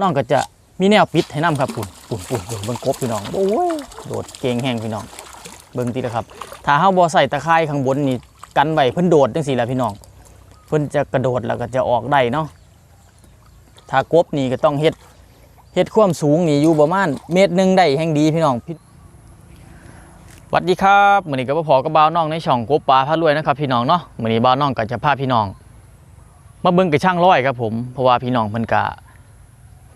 น้องก็จะมีแนวปิดให้น้ำครับปุ่นปุ่นปุ่นปุ่นเบิ่งกบพี่น้องโอ้ยโดดเก่งแห้งพี่น้อง เบิ่งติละครับ ถ้าเฮาบ่ใส่ตะไคร้ข้างบนนี่กันไว้เพิ่นโดดจังซี่แหละพี่น้อง เพิ่นจะกระโดดแล้วก็จะออกได้เนาะถ้ากบนี่ก็ต้องเฮ็ดเฮ็ดความสูงนี่อยู่ประมาณเมตรหนึ่งได้แห่งดีพี่น้องพี่สวัสดีครับมือนี้ก็บ่พอกับบ่าวน้องในช่องกบปลาพารวยนะครับพี่น้องเนาะมือนี้บ่าวน้องก็จะพาพี่น้อง มาเบิ่งกระช่างร้อยครับผมเพราะว่าพี่น้องเพิ่นก็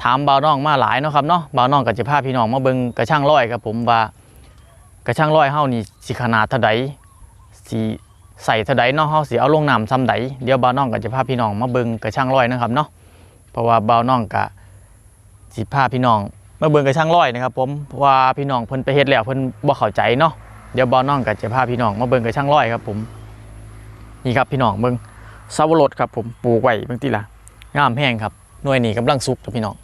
ถามบ่าวน้องมาหลายเนาะครับเนาะบ่าวน้องก็จะพาพี่น้องมาเบิ่งกระช่างร้อยครับผมว่ากระช่างร้อยเฮานี่สิขนาดเท่าใดสิใส่เท่าใดเนาะเฮาสิเอาลงน้ำซ้ำใดเดี๋ยวบ่าวน้องก็จะพาพี่น้องมาเบิ่งกระช่างร้อยนะครับเนาะเพราะว่าบ่าวน้องก็สิพาพี่น้องมาเบิ่งกระช่างร้อยนะครับผมเพราะว่าพี่น้องเพิ่นไปเฮ็ดแล้วเพิ่นบ่เข้าใจเนาะเดี๋ยวบ่าวน้องก็จะพาพี่น้องมาเบิ่งกระช่างร้อยครับผมนี่ครับพี่น้องเบิ่งซาวรสครับผมปลูกไว้บางทีละงามแห้งครับหน่วยนี้กำลังสุกครับพี่น้อง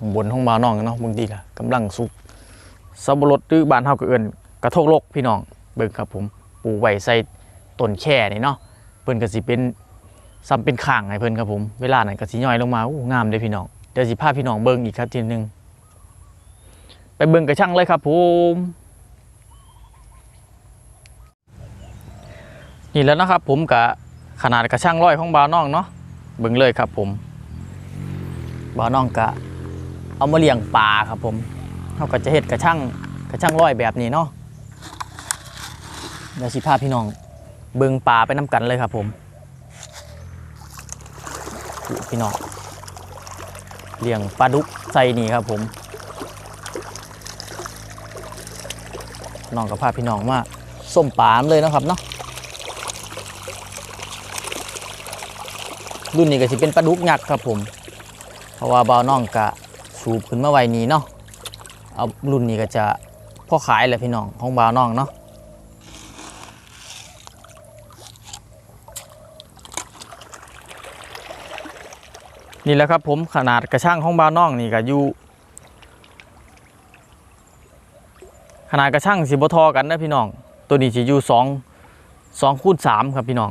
ข้างบนห้องบาน้องเนาะบางทีละกำลังสุกซาวรสหรือบานเฮาก็เอิ้นกระทกโลกพี่น้องเบิ่งครับผมปลูกไว้ใส่ต้นแค่นี่เนาะเพิ่นก็สิเป็นซ้ำเป็นข้างให้เพิ่นครับผมเวลานั้นก็สิย่อยลงมาอู้งามเด้พี่น้องเดี๋ยวสิพาพี่น้องเบิ่งอีกครับทีนึงไปเบิ่งกระช่างเลยครับผมนี่แล้วนะครับผมกะขนาดกระช่างร้อยของบาน้องเนาะเบิ่งเลยครับผมบาน้องกะ เอามาเลี้ยงปลาครับผมเขาก็จะเฮ็ดกระช่างกระช่างร้อยแบบนี้เนาะเดี๋ยวสิพาพี่น้อง เบิงปลาไปน้กันเลยครับผม พี่น้องเลี้ยงปลาดุกใส่นี่ครับผมน้องกับพาพี่น้องมาส้มปลามเลยนะครับเนาะรุ่นนี้ก็สิเป็นปลาดุกยักษ์ครับผม เพราะว่าบ่าวน้องกะ สูบขึ้นมาไว้นี้เนาะเอารุ่นนี้ก็จะพ่อขายแหละพี่น้องของบ่าวน้องเนาะนี่แหละครับผมขนาดกระช่างของบ่าวน้องนี่ก็อยู่ขนาดกระช่างสิบทอกันนะพี่น้อง ตัวนี้สิอยู่สองสองคูณสามครับพี่น้อง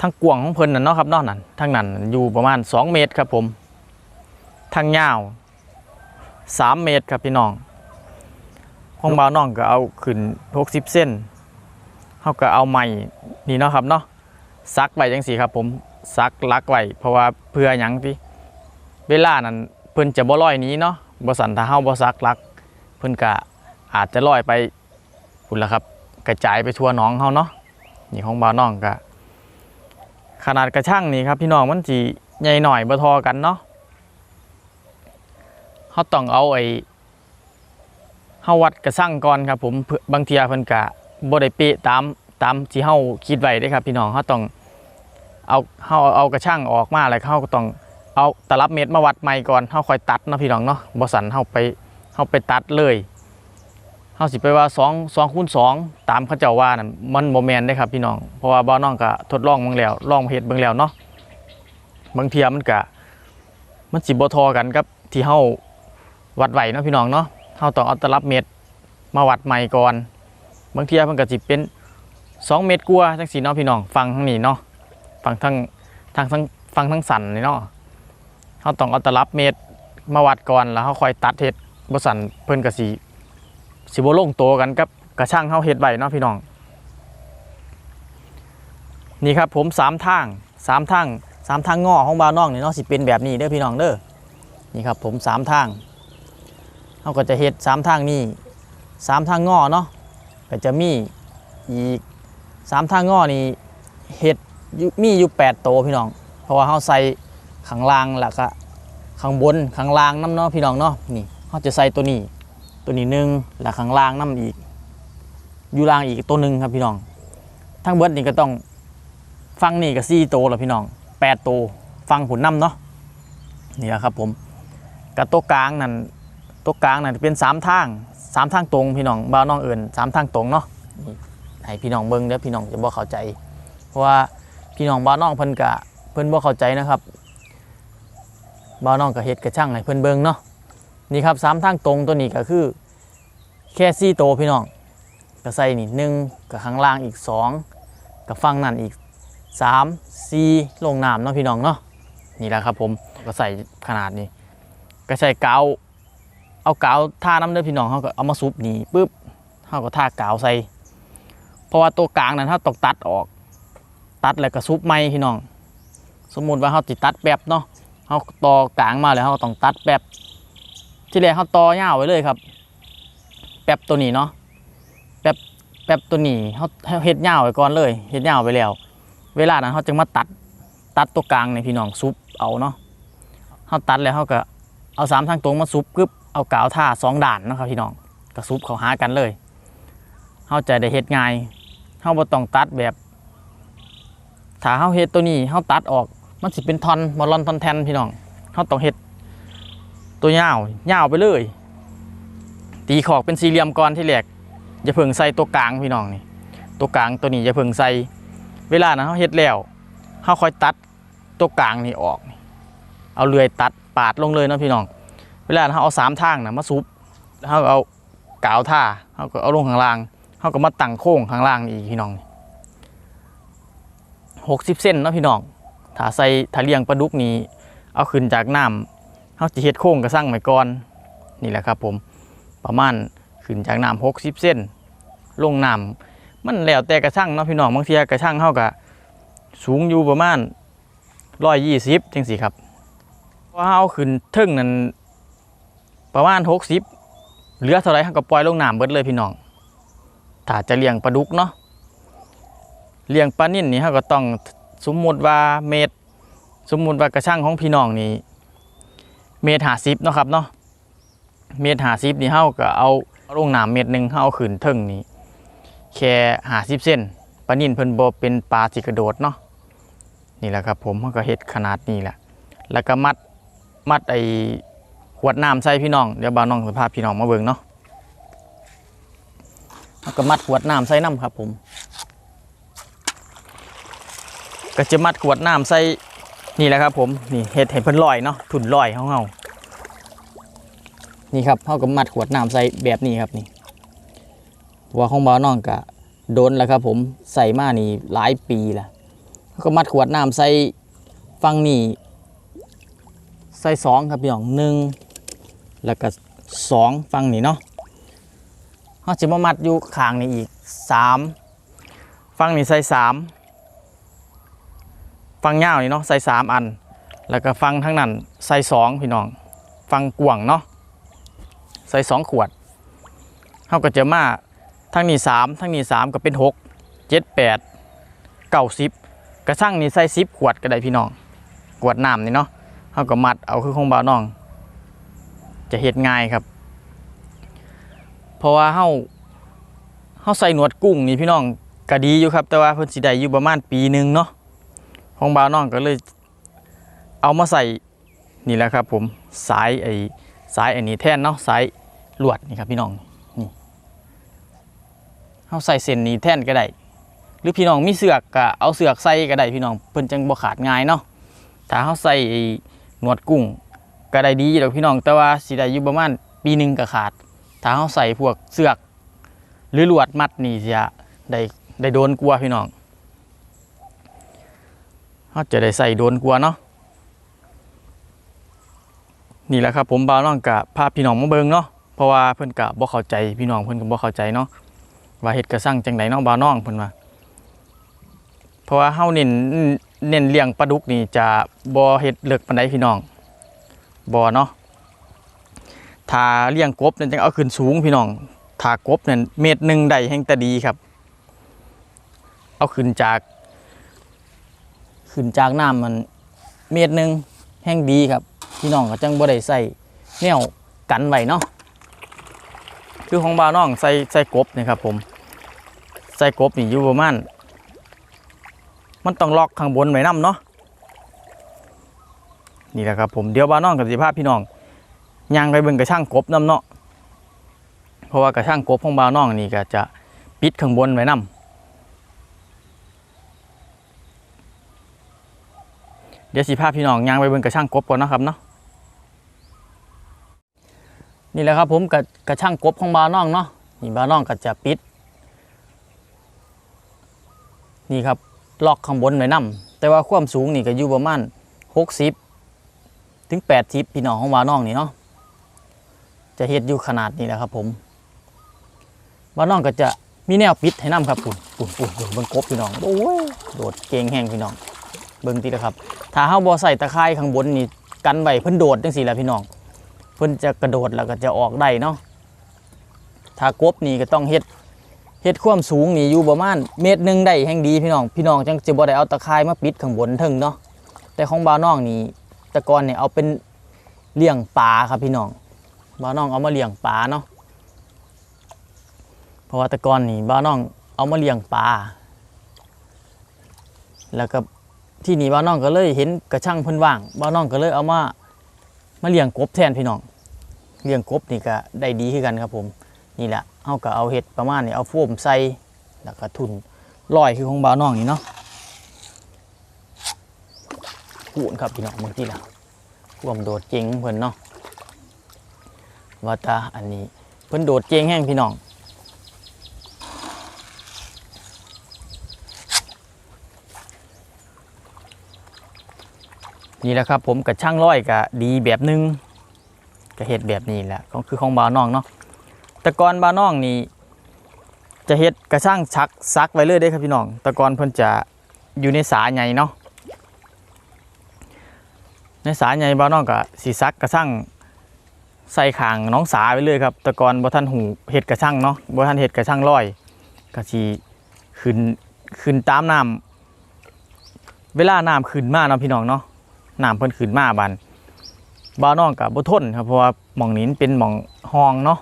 ทั้งกวงของเพิ่นนั่นเนาะครับนอกนั้นทั้งนั้นอยู่ประมาณ 2 เมตรครับผมทั้งยาว 3 เมตรครับพี่น้องของบ่าวน้องก็เอาขึ้น60เส้นเฮาก็เอาไม้นี่เนาะครับเนาะซักไว้จังซี่ครับผมซักลักไว้เพราะว่าเพื่อหยังที่เวลานั้นเพิ่นจะบ่ลอยนี้เนาะบ่สันถ้าเฮาบ่ซักลัก เพิ่นก็อาจจะลอยไปพุ่นละครับ กระจายไปทั่วหนองเฮาเนาะนี่ของบ่าวน้องก็ ขนาดกระช่างนี่ครับพี่น้องมันจีใหญ่หน่อยบ่ทอกันเนาะเขาต้องเอาไอ้เฮาวัดกระช่างก่อนครับผมเพื่อบางเทียเพิ่นกะบ่ได้เป๊ะตามตามที่เฮาคิดไว้เด้ครับ พี่น้องเขาต้องเอาเฮาเอากระช่างออกมาแล้วเฮาก็ต้องเอาตลับเมตรมาวัดใหม่ก่อนเฮาค่อยตัดเนาะพี่น้องเนาะบ่สันเฮาไปเฮาไปตัดเลย เฮาสิไปว่า2 2คูณ2ตามเขาเจ้าว่านั่นมันบ่แม่นเด้ครับพี่น้อง เพราะว่าบ่าวน้องก็ทดลองเบิ่งแล้วลองเฮ็ดเบิ่งแล้วเนาะบางเทียมันก็มันสิบ่ทอกันกับที่เฮาวัดไหวเนาะพี่น้องเนาะเฮาต้องเอาตลับเมตรมาวัดใหม่ก่อน บางเทียมันก็สิเป็น 2 เมตรกว่าจังซี่เนาะพี่น้องฟังทางนี้เนาะฟังทางทางทางฟังทางสันนี่เนาะเฮาต้องเอาตลับเมตรมาวัดก่อนแล้วเฮาค่อยตัดเฮ็ดบ่สันเพิ่นก็สิ สิบลงโตวกันกับกระช่างเฮาเฮ็ดไว้เนาะพี่น้อง นี่ครับผมสามทางสามทางสามทางงอของบาวน้องนี่ยเนาะสิเป็นแบบนี้เด้อพี่น้องเด้อนี่ครับผมสามทางเฮาก็จะเฮ็ดสามทางนี่สามทางงอเนาะก็จะมีอีกสามทางงอนี่เฮ็ดมีอยู่แปดโตวพี่น้อง เพราะว่าเฮาใส่ข้างล่างแล้วก็ข้างบนข้างล่างน้ำเนาะพี่น้องเนาะนี่เฮาจะใส่ตัวนี้ ตัวนี้หนึ่งแล้วข้างล่างน้ำอีก อยู่ล่างอีกตัวหนึ่งครับพี่น้อง ทั้งเบิดนี่ก็ต้องฟังนี่ก็สี่โตแล้วพี่น้องแปดตัวฟังผลน้ำเนาะนี่แหละครับผมกับตัวกลางนั่นตัวกลางนั่นเป็นสามทางสามทางตรงพี่น้องบ้าน้องเอิญสามทางตรงเนาะให้พี่น้องเบิ้งเด้อพี่น้องจะบ่เข้าใจ เพราะว่าพี่น้องบ้าน้องเพิ่นกะเพิ่นบ่เข้าใจนะครับบ้าน้องก็เฮ็ดกะช่างให้เพิ่นเบิ้งเนาะ นี่ครับสามทางตรงตัวนี้ก็คือแค่ซี่โตวพี่น้องก็ใส่นี่หนึ่งกับข้างล่างอีกสองกับฝั่งนั่นอีกสามสี่ลงน้ำเนาะพี่น้องเนาะนี่แหละครับผมก็ใส่ขนาดนี้ ก็ใส่กาวเอากาวท่าน้ำเด้อพี่น้องเขาก็เอามาซุปนี่ปุ๊บเขาก็ท่ากาวใส่เพราะว่าตัวกลางนั้นเขาต้องตัดออก ตัดแล้วก็ซุปไม่พี่น้อง สมมุติว่าเขาติตัดแบบเนาะเขาต่อกลางมาแล้วเขาต้องตัดแบบ ที่แรกเขาต่อยาวไว้เลยครับ แป๊บตัวนี้เนาะแป๊บแป๊บตัวนี้เขาเขาเฮ็ดยาวไว้ก่อนเลยเฮ็ดยาวไปแล้ว เวลานั้นเขาจึงมาตัดตัดตัวกลางในพี่น้องซุปเอาเนาะเขาตัดแล้วเขาก็เอาสามทางตรงมาซุปกึบเอากาวท่าสองด่านนะครับพี่น้องก็ซุปเขาหากันเลยเขาจะได้เฮ็ดง่ายเขาบ่ต้องตัดแบบถ้าเขาเฮ็ดตัวนี้เขาตัดออกมันสิเป็นทอนบอลลอนทอนแทนพี่น้องเขาต้องเฮ็ด ตัวยาวยาวไปเลย ตีขอกเป็นสี่เหลี่ยมก่อนที่แรกอย่าเพิ่งใส่ตัวกลางพี่น้องนี่ตัวกลางตัวนี้อย่าเพิ่งใส่เวลานั้นเขาเฮ็ดแล้วเขาค่อยตัดตัวกลางนี่ออกนี่เอาเลื่อยตัดปาดลงเลยนะพี่น้อง เวลาเขาเอาสามทางนะมาซุปเขาเอากาวท่าเขาก็เอาลงข้างล่างเขาก็มาตั้งโค้งข้างล่างนี่อีกพี่น้องหกสิบเส้นนะพี่น้องถ้าใส่ถ้าเลี้ยงปลาดุกนี้เอาขึ้นจากน้ำ เขาจะเฮ็ดโค้งกระสั่งไว้ก่อนนี่แหละครับผมประมาณขึ้นจากน้ำหกสิบเส้นลงน้ำมันแล้วแต่กระช่างเนาะพี่น้องบางทีกระช่างเขาก็สูงอยู่ประมาณร้อยยี่สิบจังสิครับว่าเอาขึ้นทึ่งนั้นประมาณหกสิบเหลือเท่าไรเขาก็ปล่อยลงน้ำเบิดเลยพี่น้องถ้าจะเลี้ยงปลาดุกเนาะเลี้ยงปลานิ่นนี่เขาก็ต้องสมมุติว่าเมตร สมมุติว่ากระช่างของพี่น้องนี่ เมตรหาสิบเนาะครับเนาะเมตรหาสิบนี่เขาก็เอาเอาลงน้ำเมตรหนึ่งเขาเอาขึ้นเทิงนี่แค่หาสิบเส้นปลานิ่นเพิ่นบ่เป็นปลาสิกระโดดเนาะนี่แหละครับผมเขาก็เฮ็ดขนาดนี้แหละแล้วก็มัดมัดไอ้ขวดน้ำใส่พี่น้องเดี๋ยวบ่าวน้องสภาพพี่น้องมาเบิ่งเนาะแล้วก็มัดขวดน้ำใส่น้ำครับผม ก็จะมัดขวดน้ำใส่นี่แหละครับผมนี่เห็ดเห็ดเพิ่นลอยเนาะถุนลอยของเฮา นี่ครับเฮาก็มัดขวดน้ำใส่แบบนี้ครับนี่ว่าของบ่าวน้องก็โดนแล้วครับผมใส่มานี่หลายปีละเฮาก็มัดขวดน้ำใส่ฟังนี่ใส่สองครับพี่น้องหนึ่งแล้วก็สองฟังนี่เนาะเฮาจะมามัดอยู่ข้างนี่อีกสามฟังนี่ใส่สามฟังยาวนี่เนาะใส่สามอัน แล้วก็ฟังทั้งนั้นใส่สองพี่น้อง ฟังกว่างเนาะ ใส่สองขวดเขาก็จะมาทั้งนี้สามทั้งนี้สามก็เป็นหกเจ็ดแปดเก้าสิบกระช่างนี่ใส่สิบขวดก็ได้พี่น้องขวดน้ำนี่เนาะเขาก็มัดเอาคือของบ่าวน้อง จะเฮ็ดง่ายครับ เพราะว่าเฮาเฮาใส่หนวดกุ้งนี่พี่น้องก็ดีอยู่ครับ แต่ว่าเพิ่นสิได้อยู่ประมาณปีหนึ่งเนาะของบ่าวน้องก็เลย เอามาใส่นี่แหละครับผมสายไอ้ สายอ้นี้แท่นเนาะสายลวดนี่ครับพี่น้องนี่เอาใส่เส้นนี้แท่นก็ได้หรือพี่น้องมีเสือกก็เอาเสือกใส่ก็ได้พี่น้องเพิ่นจังบ่ขาดง่ายเนาะถ้าเฮาใส่หนวดกุ้งก็ได้ดีอยู่ดอกพี่น้องแต่ว่าสิได้อยู่ประมาณปีหนึงก็ขาด ถ้าเฮาใส่พวกเสือก หรือลวดมัดนี่สิได้ได้โดนกลัวพี่น้องเขาจะได้ใส่โดนกลัวเนาะ นี่แหละครับผมบ่าวน้องกับพาพพี่น้องมาเบิงเนาะเพราะว่าเพิ่อนกะบ่เข้าใจพี่น้องเพิ่อนก็บ่เข้าใจเนาะว่าเฮ็ดกระสั่งจังไดเนาะบ่าวน้องเพิ่นว่าเพราะว่าเฮาเน้นเน้นเลี้ยงปลาดุกนี่จะบ่เฮ็ดเลิกปานใดพี่น้องบ่เนาะถ้าเลี้ยงกบนั่นจังเอาขึ้นสูงพี่น้องถ้ากบนั่นเมตรหนึ่งได้แห่งแต่ดีครับ เอาขึ้นจากขึ้นจากน้ำมันเมตรหนึ่งแห้งดีครับ พี่น้องก็จังบ่ได้ใส่แนวกันไว้เนาะคือของบาน้องใส่ใส่กบนี่ครับผม ใส่กบนี่อยู่ประมาณมันต้องล็อกข้างบนไว้นํเนาะนี่แหละครับผมเดี๋ยวบาน้องกับสิภาพพี่น้องย่างไปเบิ่งกระช่างกบนํเนาะเพราะว่ากระช่างกบของบาน้องนี่ก็จะปิดข้างบนไว้นํเดี๋ยวสิพาพพี่น้องย่างไปเบิ่งกระช่างกบก่อนนะครับเนาะ นี่แหละครับผมกับกระช่างกบของบาน้องเนาะนี่บาน้องก็จะปิด นี่ครับล็อกข้างบนไว้นํแต่ว่าความสูงนี่ก็อยู่ประมาณ60 ถึง 80 พี่น้องของบาน้องนี่เนาะจะเฮ็ดอยู่ขนาดนี้แหละครับผมบาน้องก็จะมีแนวปิดให้นํครับปุ่นปุ่นปุ่นปุ่นเบิ่งกบพี่น้องโอ้ยโดดเก่งแห้งพี่น้อง เบิ่งติละครับ ถ้าเฮาบ่ใส่ตะไคร้ข้างบนนี่กันไว้เพิ่นโดดจังซี่แหละพี่น้อง เพิ่นจะกระโดดแล้วก็จะออกได้เนาะถ้ากบนี่ก็ต้องเฮ็ดเฮ็ดความสูงนี่อยู่ประมาณเมตรหนึ่งได้แห่งดีพี่น้องพี่น้องจังจะบ่ได้เอาตะไคร้มาปิดข้างบนเทิงเนาะแต่ของบ่าวน้องนี่ตะกอนเนี่ยเอาเป็นเลี้ยงปลาครับพี่น้องบ่าวน้องเอามาเลี้ยงปลาเนาะเพราะว่าตะกอนนี่บ่าวน้องเอามาเลี้ยงปลาแล้วก็ที่นี่บ่าวน้องก็เลยเห็นกระชังเพิ่นว่างบ่าวน้องก็เลยเอามา มาเลี้ยงกบแทนพี่น้องเลี้ยงกบนี่ก็ได้ดีขึ้นกันครับผมนี่แหละเอาก็เอาเห็ดประมาณนี้เอาโฟมใส่แล้วก็ทุนลอยคือของบ่าวน้องนี่เนาะขูนครับพี่น้องเมื่อกี้ละความโดดเจงเพิ่นเนาะว่าตาอันนี้เพิ่นโดดเจงแห้งพี่น้อง นี่แหละครับ ผมกับช่างร้อยก็ดีแบบนึงก็เห็ดแบบนี้แหละก็คือของบาวน้องเนาะต่ก่อนบานน้องนี่จะเฮ็ดกระช่างชักซักไว้เลยได้ครับพี่น้องต่ก่อนเพิ่นจะอยู่ในสาใหญ่เนาะในสาใหญ่บานน้องก็สิซักกระช่างใส่ขางน้องสาไว้เลยครับต่ก่อนบ่ทันหูเฮ็ดกระช่างเนาะบ่ทันเฮ็ดกระช่างร้อยก็สิขึ้นขึ้นตามน้ำเวลาน้ำขึ้นมาเนาะพี่น้องเนาะ น้ำเพิ่นขึ้นมาบันบ้านน้องก็บ่ทนครับเพราะว่าหม่องนี้มันเป็นหม่องห้องเนาะ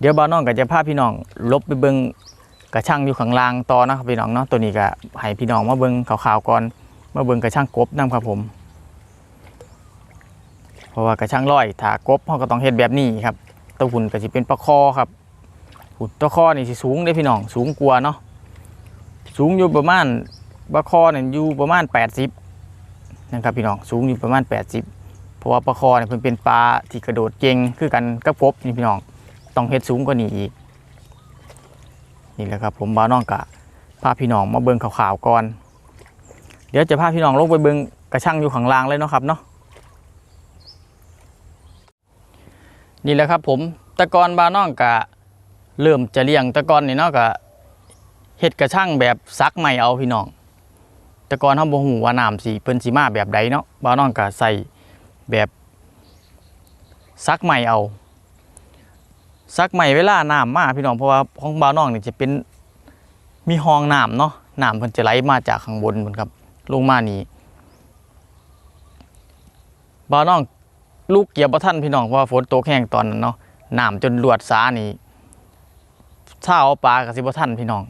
เดี๋ยวบ้าวน้องก็จะพาพี่น้องลบไปเบิงกระช่างอยู่ข้างล่างต่อนะครับพี่น้องเนาะตัวนี้ก็ให้พี่น้องมาเบิงข่าวๆก่อนมาเบิงกระช่างกบนํครับผม เพราะว่ากระช่างร้อยถ้ากบเขาก็ต้องเฮ็ดแบบนี้ครับตัวหุ่นก็สิเป็นปลาคอครับหุ่นตัวคอนี่สิสูงเด้พี่น้องสูงกว่าเนาะสูงอยู่ประมาณปลาคอเนี่ยอยู่ประมาณ 80 นะครับพี่น้องสูงอยู่ประมาณ 80 เพราะว่าปลาคอเนี่ยเพิ่นเป็นปลาที่กระโดดเก่งคือกันกับกบนี่พี่น้องต้องเฮ็ดสูงกว่านี้อีกนี่แหละครับผมบ้าวน้องกะพาพี่น้องมาเบิ่งข่าวๆก่อน เดี๋ยวจะพาพี่น้องลงไปเบิ่งกระช่างอยู่ข้างล่างเลยเนาะครับเนาะนี่แหละครับผมตะกอนบ้าวน้องกะเริ่มจะเลี้ยงตะกอนนี่เนาะกะเฮ็ดกระช่างแบบซักใหม่เอาพี่น้อง แตะกอนเฮาบ่ฮู้ว่าน้ำสิเพิ่นสิมาแบบใดเนาะบ้าวน้องกะใส่แบบซักใหม่เอาซักใหม่เวลาน้ำมาพี่น้องเพราะว่าของบ้าวน้องนี่จะเป็นมีห้องน้ำเนาะน้ำเพิ่นจะไหลมาจากข้างบนพุ่นครับลงมานี่บ้าวน้องลูกเกียบบ่ทันพี่น้องเพราะว่าฝนตกแห้งตอนนั้นเนาะน้ำจนลวดสานี่ถ้าเอาปลาก็สิบ่ทันพี่น้อง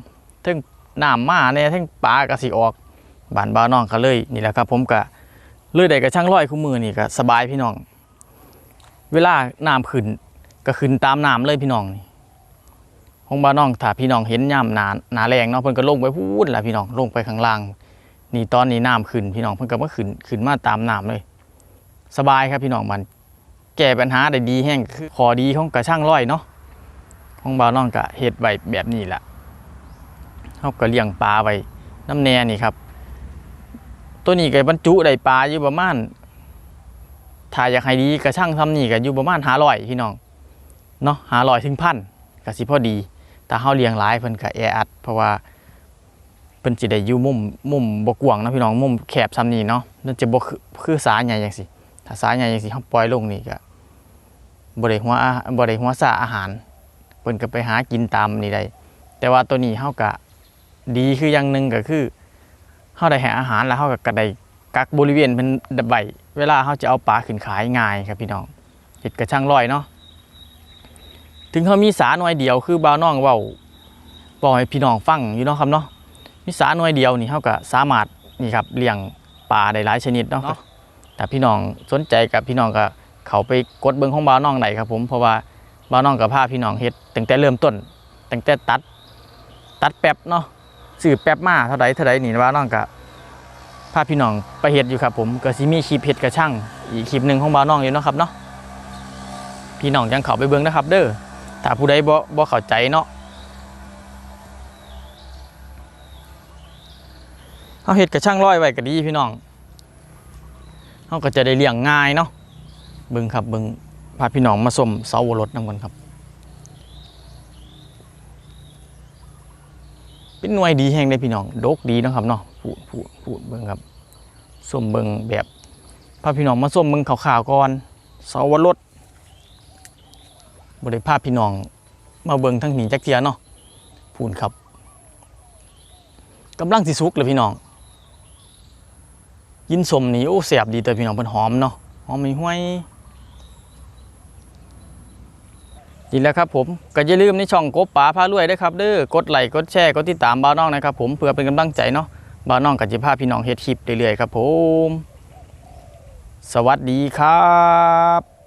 ถึงน้ำมาเนี่ยถึงปลาก็สิออก บ้านบ้าวน้องก็เลยนี่แหละครับ ผมก็เลยได้กระช่างร้อยคู่มือนี่ก็สบายพี่น้อง เวลาน้ำขึ้นก็ขึ้นตามน้ำเลยพี่น้องนี่ของบ้านน้องถ้าพี่น้องเห็นย่ำหนาหนาแรงเนาะเพิ่นก็ลงไปพูดแหละพี่น้องลงไปข้างล่าง นี่ตอนนี้น้ำขึ้นพี่น้องเพิ่นก็มาขึ้นขึ้นมาตามน้ำเลย สบายครับพี่น้องมัน แก้ปัญหาได้ดีแห้งคือขอดีของกระช่างร้อยเนาะของบ้านน้องก็เฮ็ดไว้แบบนี้แหละเขาก็เลี้ยงปลาไว้น้ำแน่นี่ครับ ตัวนี้ก็บรรจุได้ปลาอยู่ประมาณถ้าอยากให้ดีกระช่างทำนี่ก็อยู่ประมาณหาร้อยพี่น้องเนาะหาร้อยถึงพันก็สิพอดีแต่เฮาเลี้ยงหลายเพิ่นก็แออัด เพราะว่าเพิ่นสิได้อยู่มุมมุมบ่กว้างนะพี่น้องมุมแคบซ้ำนี่เนาะมันจะบ่คือคือสาใหญ่จังซี่ถ้าสาใหญ่จังซี่เฮาปล่อยลงนี่ก็บ่ได้หัวบ่ได้หัวสาอาหารเพิ่นก็ไปหากินตามนี่ได้แต่ว่าตัวนี้เฮาก็ดีคืออย่างหนึงก็คือ เฮาได้ให้อาหารแล้วเฮาก็ก็ได้กักบริเวณเป็นดับใบเวลาเขาจะเอาปลาขึ้นขายง่ายครับพี่น้องเห็ดกระช่างลอยเนาะถึงเขามีสาหน่วยเดียวคือบ่าวน้องเว้าบอกให้พี่น้องฟังอยู่เนาะครับเนาะมีสาหน่วยเดียวนี่เขาก็สามารถนี่ครับเลี้ยงปลาได้หลายชนิดเนาะแต่พี่น้องสนใจกับพี่น้องก็เขาไปกดเบิ้งของบ่าวน้องได้ครับผมเพราะว่าบ่าวน้องกับพาพี่น้องเฮ็ดตั้งแต่เริ่มต้นตั้งแต่ตัดตัดแป๊บเนาะ สื่อแป๊บมาเท่าใดเท่าใดนี่บ่าน้องก็พาพี่น้องไปเฮ็ดอยู่ครับผมก็สิมีคลิปเฮ็ดกระช่างอีกคลิปหนึ่งของบ่าน้องอยู่นะครับเนาะพี่น้องจังเข้าไปเบิ่งนะครับ เด้อถ้าผู้ใดบ่บ่เข้าใจเนาะเฮาเฮ็ดกระช่างร้อยไว้ก็ดีพี่น้องเฮาก็จะได้เลี้ยงง่ายเนาะเบิ่งครับเบิ่งพาพี่น้องมาส้มเสาวรสนํกันครับ เป็นหน่วยดีแห่งได้พี่น้องดกดีนะครับเนาะพูดพูดพูดเบิ่งครับส้มเบิ่งแบบพาพี่น้องมาส้มเบิ่งขาวๆก่อนเสาวรสบ่ได้พพี่น้องมาเบิ่งทั้งหนีจักเทียเนาะพูนครับกำลังสิสุกเลยพี่น้องกินสมนี่โอ้แสบดีแต่พี่น้องเพิ่นหอมเนาะหอมไม่ห้วย ดีแล้วครับผมก็อย่าลืมในช่องกบป๋าพารวยด้วยครับเด้อกดไลค์กดแชร์กดติดตามบ้าน้องนะครับผมเพื่อเป็นกำลังใจเนาะบ้าน้องกับจีพาพี่น้องเฮ็ดคลิปเรื่อยๆครับผม สวัสดีครับ